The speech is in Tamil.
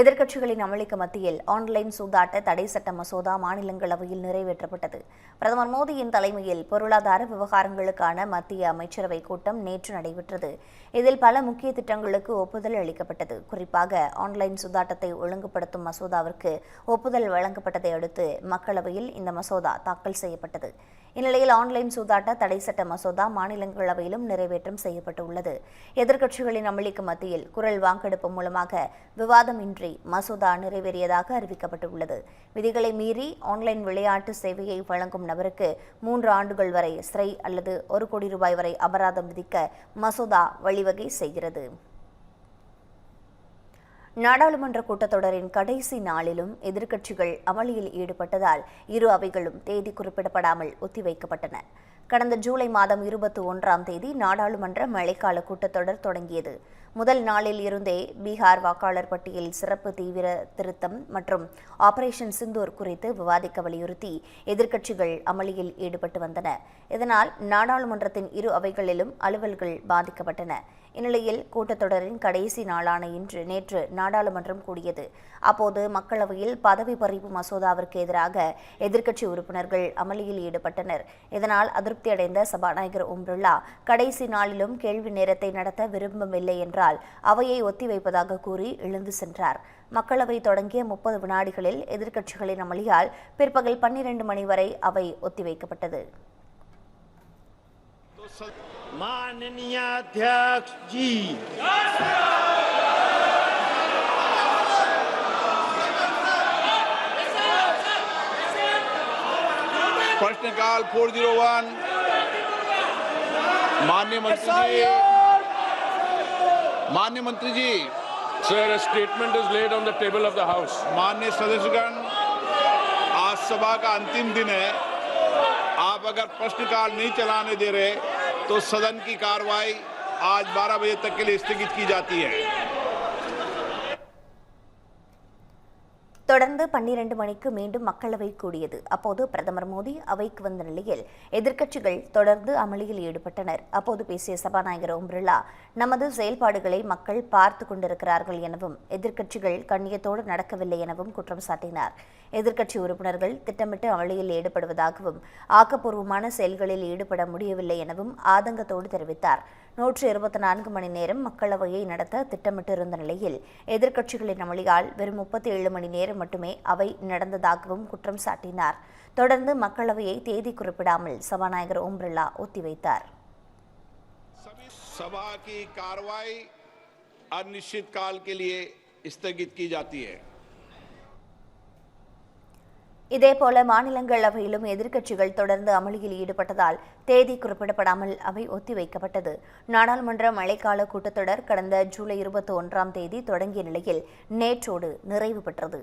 எதிர்க்கட்சிகளின் அமளிக்கு மத்தியில் ஆன்லைன் சூதாட்ட தடை சட்ட மசோதா மாநிலங்களவையில் நிறைவேற்றப்பட்டது. பிரதமர் மோடியின் தலைமையில் பொருளாதார விவகாரங்களுக்கான மத்திய அமைச்சரவை கூட்டம் நேற்று நடைபெற்றது. இதில் பல முக்கிய திட்டங்களுக்கு ஒப்புதல் அளிக்கப்பட்டது. குறிப்பாக ஆன்லைன் சூதாட்டத்தை ஒழுங்குபடுத்தும் மசோதாவிற்கு ஒப்புதல் வழங்கப்பட்டதை அடுத்து மக்களவையில் இந்த மசோதா தாக்கல் செய்யப்பட்டது. இந்நிலையில் ஆன்லைன் சூதாட்ட தடை சட்ட மசோதா மாநிலங்களவையிலும் நிறைவேற்றம் செய்யப்பட்டுள்ளது. எதிர்க்கட்சிகளின் அமளிக்கு மத்தியில் குரல் வாக்கெடுப்பு மூலமாக விவாதமின்றி மசோதா நிறைவேறியதாக அறிவிக்கப்பட்டுள்ளது. விதிகளை மீறி ஆன்லைன் விளையாட்டு சேவையை வழங்கும் நபருக்கு மூன்று ஆண்டுகள் வரை சிறை அல்லது ஒரு கோடி ரூபாய் வரை அபராதம் விதிக்க மசோதா வழிவகை செய்கிறது. நாடாளுமன்ற கூட்டத்தொடரின் கடைசி நாளிலும் எதிர்க்கட்சிகள் அமளியில் ஈடுபட்டதால் இரு அவைகளும் தேதி குறிப்பிடப்படாமல் ஒத்திவைக்கப்பட்டன. கடந்த ஜூலை மாதம் இருபத்தி ஒன்றாம் தேதி நாடாளுமன்ற மழைக்கால கூட்டத்தொடர் தொடங்கியது. முதல் நாளில் இருந்தே பீகார் வாக்காளர் பட்டியல் சிறப்பு தீவிர திருத்தம் மற்றும் ஆபரேஷன் சிந்தூர் குறித்து விவாதிக்க வலியுறுத்தி எதிர்க்கட்சிகள் அமளியில் ஈடுபட்டு வந்தன. இதனால் நாடாளுமன்றத்தின் இரு அவைகளிலும் அலுவல்கள் பாதிக்கப்பட்டன. இந்நிலையில் கூட்டத்தொடரின் கடைசி நாளான இன்று நேற்று நாடாளுமன்றம் கூடியது. அப்போது மக்களவையில் பதவி பறிப்பு மசோதாவிற்கு எதிராக எதிர்க்கட்சி உறுப்பினர்கள் அமளியில் ஈடுபட்டனர். இதனால் அதிருப்தியடைந்த சபாநாயகர் ஓம் பிர்லா கடைசி நாளிலும் கேள்வி நேரத்தை நடத்த விரும்பவில்லை என்றால் அவையை ஒத்திவைப்பதாக கூறி எழுந்து சென்றார். மக்களவை தொடங்கிய முப்பது வினாடிகளில் எதிர்க்கட்சிகளின் அமளியால் பிற்பகல் பன்னிரண்டு மணி வரை அவை ஒத்திவைக்கப்பட்டது माननीय अध्यक्ष जी प्रश्नकाल फोर ज़ीरो वन। मान्य मंत्री जी। मान्य मंत्री ji. Sir statement is laid on the table of the house मान्य सदस्यगण आज सभा का अंतिम दिन है। आप अगर प्रश्नकाल नहीं चलाने दे रहे तो सदन की कार्रवाई आज 12 बजे तक के लिए स्थगित की जाती है। தொடர்ந்து பன்னிரண்டு மணிக்கு மீண்டும் மக்களவை கூடியது. அப்போது பிரதமர் மோடி அவைக்கு வந்த நிலையில் எதிர்க்கட்சிகள் தொடர்ந்து அமளியில் ஈடுபட்டனர். அப்போது பேசிய சபாநாயகர் ஓம் பிர்லா நமது செயல்பாடுகளை மக்கள் பார்த்து கொண்டிருக்கிறார்கள் எனவும் எதிர்க்கட்சிகள் கண்ணியத்தோடு நடக்கவில்லை எனவும் குற்றம் சாட்டினார். எதிர்க்கட்சி உறுப்பினர்கள் திட்டமிட்டு அமளியில் ஈடுபடுவதாகவும் ஆக்கப்பூர்வமான செயல்களில் ஈடுபட முடியவில்லை எனவும் ஆதங்கத்தோடு தெரிவித்தார். நூற்று இருபத்தி நான்கு மணி நேரம் மக்களவையை நடத்த திட்டமிட்டிருந்த நிலையில் எதிர்க்கட்சிகளின் அமளியால் வெறும் முப்பத்தி ஏழு மணி நேரம் மட்டுமே அவை நடந்ததாகவும் குற்றம் சாட்டினார் தொடர்ந்து மக்களவையை தேதி குறிப்பிடாமல் சபாநாயகர் ஓம் பிர்லா ஒத்திவைத்தார் सभी सभा की कार्रवाई अनिश्चित काल के लिए स्थगित की जाती है இதேபோல மாநிலங்களவையிலும் எதிர்க்கட்சிகள் தொடர்ந்து அமளியில் ஈடுபட்டதால் தேதி குறிப்பிடப்படாமல் அவை ஒத்திவைக்கப்பட்டது. நாடாளுமன்ற மழைக்கால கூட்டத்தொடர் கடந்த ஜூலை இருபத்தி ஒன்றாம் தேதி தொடங்கிய நிலையில் நேற்றோடு நிறைவு பெற்றது.